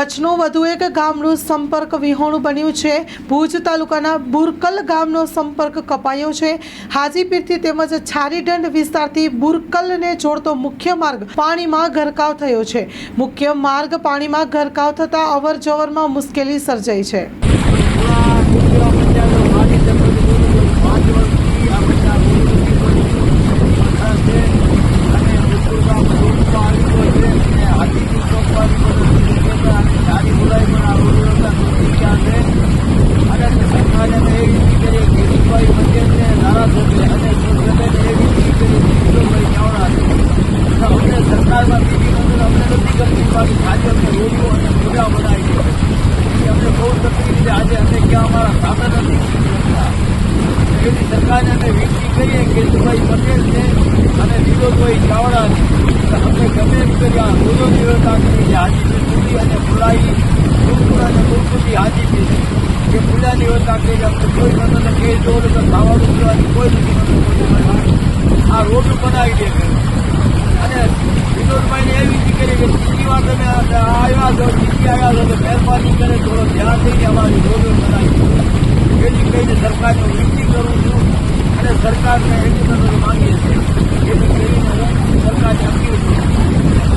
કચ્છનું વધુ એક ગામનું સંપર્ક વિહોણું બન્યું છે. ભુજ તાલુકાના બુરકલ ગામનો સંપર્ક કપાયો છે. હાજીપીરથી તેમજ છારીદંડ વિસ્તારથી બુરકલને જોડતો મુખ્ય માર્ગ પાણીમાં ગરકાવ થયો છે. મુખ્ય માર્ગ પાણીમાં ગરકાવ થતાં અવર જવરમાં મુશ્કેલી સર્જાઈ છે સરકારમાં બીજી મંજૂર અમને નથી કરતી બાકી આજે અમને રોડો અને પૂજા બનાવી છે અમને બહુ તકલીફ છે આજે અમે ક્યાં અમારા સાધન નથી એવી સરકારને અમે વિનંતી કરીએ કેશુભાઈ પટેલ છે અને વિનોદભાઈ ચાવડા છે. અમને ગમે એમ કરી આ રોજો વ્યવસ્થા કરી છે. હાજીપીર સુધી અને ફુલાઈ અને ગુરુકુળથી છે કે ફુલાની વ્યવસ્થા કરી છે અમને કોઈ મદદ કે તો ખાવાનું પીવાની કોઈ નથી આ રોડ બનાવી દે અને વિનોદભાઈને એવી દીકરી કરી કે બીજી વાર તમે આવ્યા છો, બીજી આવ્યા છો, તો મહેરબાની કરે, થોડો ધ્યાન દઈને અમારી રોડ બનાવી એની કહીને સરકારને વિનંતી કરું છું અને સરકારને એની મદદ માંગીએ છીએ.